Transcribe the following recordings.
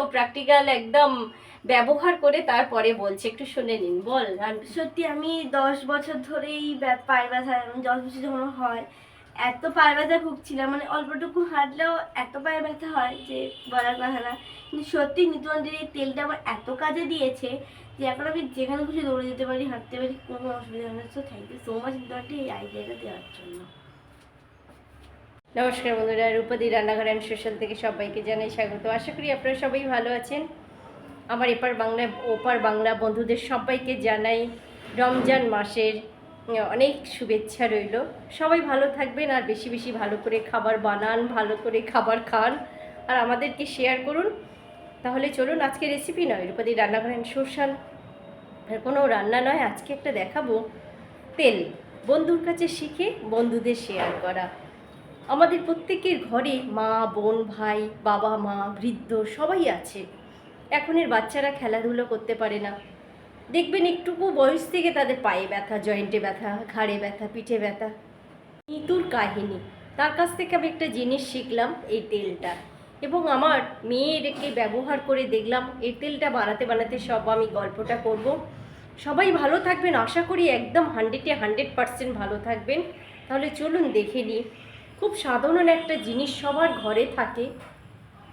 ও practical একদম ব্যবহার করে তারপরে বলছে, একটু শুনে নিন, বল। আর সত্যি আমি দশ বছর ধরেই পায়ের ব্যথা দশ বছর যখন হয়, এত পায়ের ব্যথা ভুগছিলাম মানে অল্পটুকু হাঁটলেও এত পায়ের ব্যথা হয় যে বলার কথা না। কিন্তু সত্যি নিতুয়ান্টির এই তেলটা আমার এত কাজে দিয়েছে যে এখন আমি যেখানে খুশি দৌড়ে যেতে পারি, হাঁটতে পারি, কোনো অসুবিধা হয় না। তো থ্যাংক ইউ সো মাচ নিতুয়ান্টি এই আইডিয়াটা দেওয়ার জন্য। নমস্কার বন্ধুরা, রূপদি রান্নাঘর অ্যান্ড সোশ্যাল থেকে সবাইকে জানাই স্বাগত। আশা করি আপনারা সবাই ভালো আছেন। আমার এপার বাংলা, ওপার বাংলা বন্ধুদের সবাইকে জানাই রমজান মাসের অনেক শুভেচ্ছা রইল। সবাই ভালো থাকবেন আর বেশি বেশি ভালো করে খাবার বানান, ভালো করে খাবার খান আর আমাদেরকে শেয়ার করুন। তাহলে চলুন, আজকে রেসিপি নয়, রূপদি রান্নাঘর অ্যান্ড সোশ্যাল কোনো রান্না নয়, আজকে একটা দেখাবো তেল। বন্ধুর কাছে শিখে বন্ধুদের শেয়ার করা। আমাদের প্রত্যেকের ঘরে মা, বোন, ভাই, বাবা, মা, বৃদ্ধ সবাই আছে। এখনের বাচ্চারা খেলাধুলো করতে পারে না। দেখবেন একটুকু বয়স থেকে তাদের পায়ে ব্যথা জয়েন্টে ব্যথা, ঘাড়ে ব্যথা, পিঠে ব্যথা। নিতুর কাহিনী। তার কাছ থেকে আমি একটা জিনিস শিখলাম এই তেলটা। এবং আমার মেয়েরকে ব্যবহার করে দেখলাম, এই তেলটা বানাতে বানাতে সব আমি গল্পটা করব। সবাই ভালো থাকবেন। আশা করি একদম হান্ড্রেডে হান্ড্রেড পারসেন্ট ভালো থাকবেন। তাহলে চলুন দেখে নিই। খুব সাধারণ একটা জিনিস সবার ঘরে থাকে,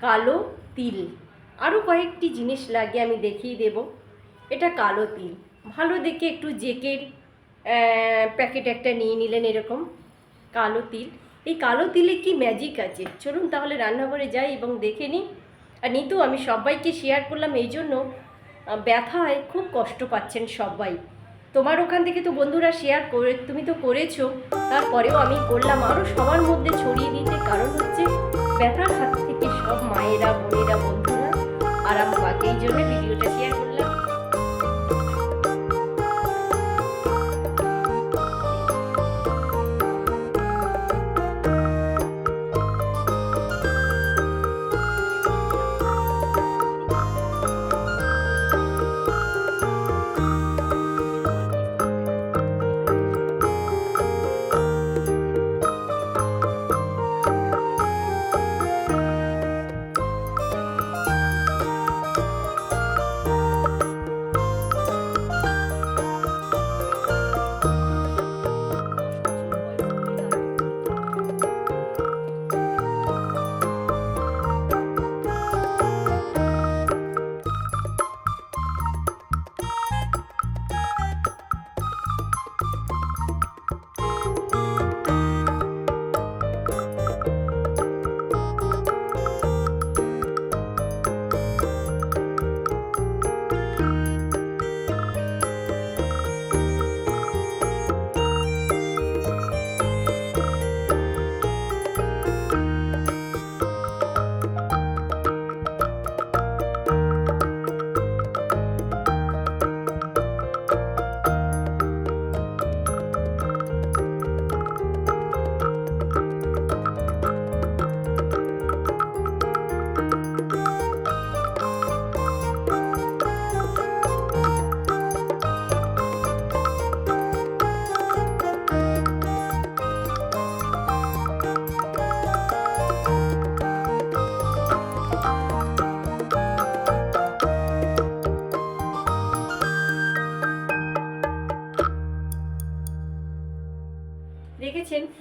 কালো তিল। আরও কয়েকটি জিনিস লাগে, আমি দেখিয়ে দেব। এটা কালো তিল। ভালো দেখে একটু জেকের প্যাকেট একটা নিয়ে নিলেন এরকম, কালো তিল। এই কালো তিলে কি ম্যাজিক আছে? চলুন তাহলে রান্নাঘরে যাই এবং দেখে নিই। আর নিতু, আমি সবাইকে শেয়ার করলাম এই জন্য ব্যথায় খুব কষ্ট পাচ্ছেন সবাই। তোমার ওখান থেকে তো বন্ধুরা শেয়ার করে, তুমি তো করেছ। তারপরেও আমি করলাম আরও সবার মধ্যে ছড়িয়ে দিতে, কারণ হচ্ছে ব্যথার হাত থেকে সব মায়েরা, বোনেরা, বন্ধুরা আরাম পাকে এই জন্য ভিডিওটা শেয়ার করলাম।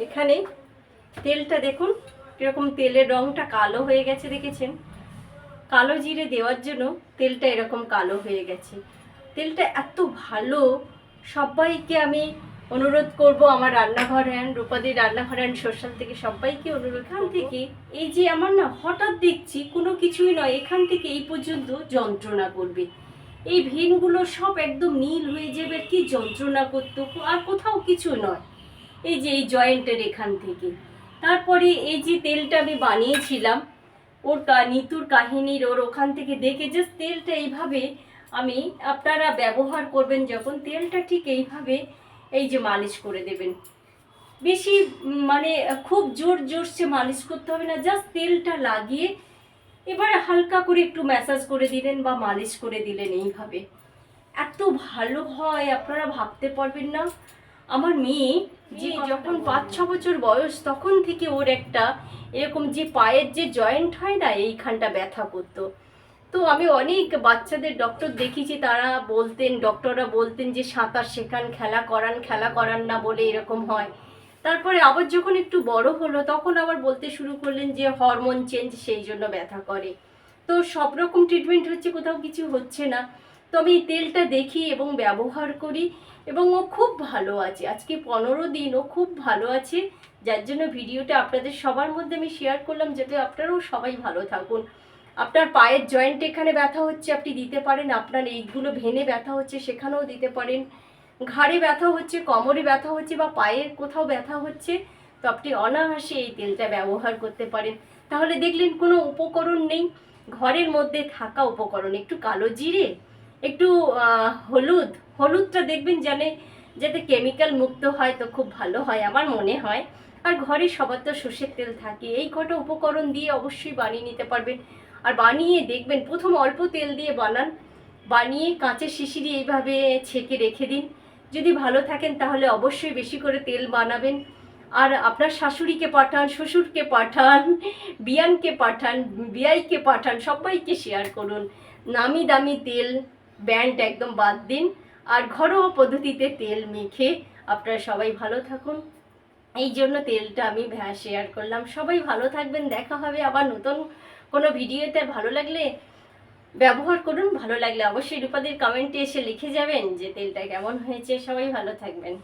এখানে তেলটা দেখুন কীরকম তেলের রংটা কালো হয়ে গেছে দেখেছেন? কালো জিরে দেওয়ার জন্য তেলটা এরকম কালো হয়ে গেছে। তেলটা এত ভালো সবাইকে আমি অনুরোধ করব আমার রান্নাঘর অ্যান্ড রূপাদির রান্নাঘর অ্যান্ড সোশ্যাল থেকে সবাইকে অনুরোধ এখান থেকে? এই যে আমার না হঠাৎ দেখছি কোনো কিছুই নয় এখান থেকে এই পর্যন্ত যন্ত্রণা করবে। এই ভেনগুলো সব একদম নীল হয়ে যাবে আর কি যন্ত্রণা করতো আর কোথাও কিছু নয়। এই যে এই জয়েন্টের এখান থেকে। তারপরে এই যে তেলটা আমি বানিয়েছিলাম, ওর নিতুর কাহিনীর, ওর ওখান থেকে দেখে জাস্ট তেলটা এইভাবে আমি, আপনারা ব্যবহার করবেন যখন, তেলটা ঠিক এইভাবে এই যে মালিশ করে দেবেন। বেশি মানে খুব জোর জোরসে মালিশ করতে হবে না জাস্ট তেলটা লাগিয়ে এবারে হালকা করে একটু ম্যাসাজ করে দিলেন বা মালিশ করে দিলেন এইভাবে। এত ভালো হয়, আপনারা ভাবতে পারবেন না। আমার মেয়ে যে যখন পাঁচ ছ বছর বয়স তখন থেকে ওর একটা এরকম যে পায়ের যে জয়েন্ট হয় না এইখানটা ব্যথা করতো। তো আমি অনেক বাচ্চাদের ডক্টর দেখেছি তারা বলতেন ডক্টররা বলতেন যে সাঁতার শেখান খেলা করান খেলা করান না বলে এরকম হয়। তারপরে আবার যখন একটু বড় হলো তখন আবার বলতে শুরু করলেন যে হরমোন চেঞ্জ সেই জন্য ব্যথা করে। তো সব রকম ট্রিটমেন্ট হচ্ছে কোথাও কিছু হচ্ছে না। তো আমি তেলটা দেখি এবং ব্যবহার করি এবং ও খুব ভালো আছে। আজকে পনেরো দিন ও খুব ভালো আছে। যার জন্য ভিডিওটা আপনাদের সবার মধ্যে আমি শেয়ার করলাম যাতে আপনারাও সবাই ভালো থাকুন। আপনার পায়ের জয়েন্ট এখানে ব্যথা হচ্ছে, আপনি দিতে পারেন। আপনার এইগুলো ভেনে ব্যথা হচ্ছে, সেখানেও দিতে পারেন। ঘাড়ে ব্যথা হচ্ছে, কোমরে ব্যথা হচ্ছে বা পায়ের কোথাও ব্যথা হচ্ছে, তো আপনি অনায়াসে এই তেলটা ব্যবহার করতে পারেন। তাহলে দেখলেন কোনো উপকরণ নেই। ঘরের মধ্যে থাকা উপকরণ, একটু কালো জিরে একটু হলুদ, হলুদটা দেখবেন জানে যাতে কেমিক্যাল মুক্ত হয় তো খুব ভালো হয় আমার মনে হয়। আর ঘরে সবার তো সর্ষের তেল থাকে, এই কটা উপকরণ দিয়ে অবশ্যই বানিয়ে নিতে পারবেন। আর বানিয়ে দেখবেন, প্রথম অল্প তেল দিয়ে বানান, বানিয়ে কাঁচের শিশিরি এইভাবে ছেঁকে রেখে দিন। যদি ভালো থাকেন তাহলে অবশ্যই বেশি করে তেল বানাবেন। আর আপনার শাশুড়িকে পাঠান, শ্বশুরকে পাঠান, বিয়ানকে পাঠান, বিয়াইকে পাঠান, সবাইকে শেয়ার করুন। নামি দামি তেল ব্যান্ড একদম বাদ দিন। আর ঘরোয়া পদ্ধতিতে তেল মেখে আপনারা সবাই ভালো থাকুন। এই জন্য তেলটা আমি শেয়ার করলাম। সবাই ভালো থাকবেন। দেখা হবে আবার নতুন কোনো ভিডিওতে। ভালো লাগলে ব্যবহার করুন। ভালো লাগলে অবশ্যই রূপাদের কমেন্টে এসে লিখে যাবেন যে তেলটা কেমন হয়েছে। সবাই ভালো থাকবেন।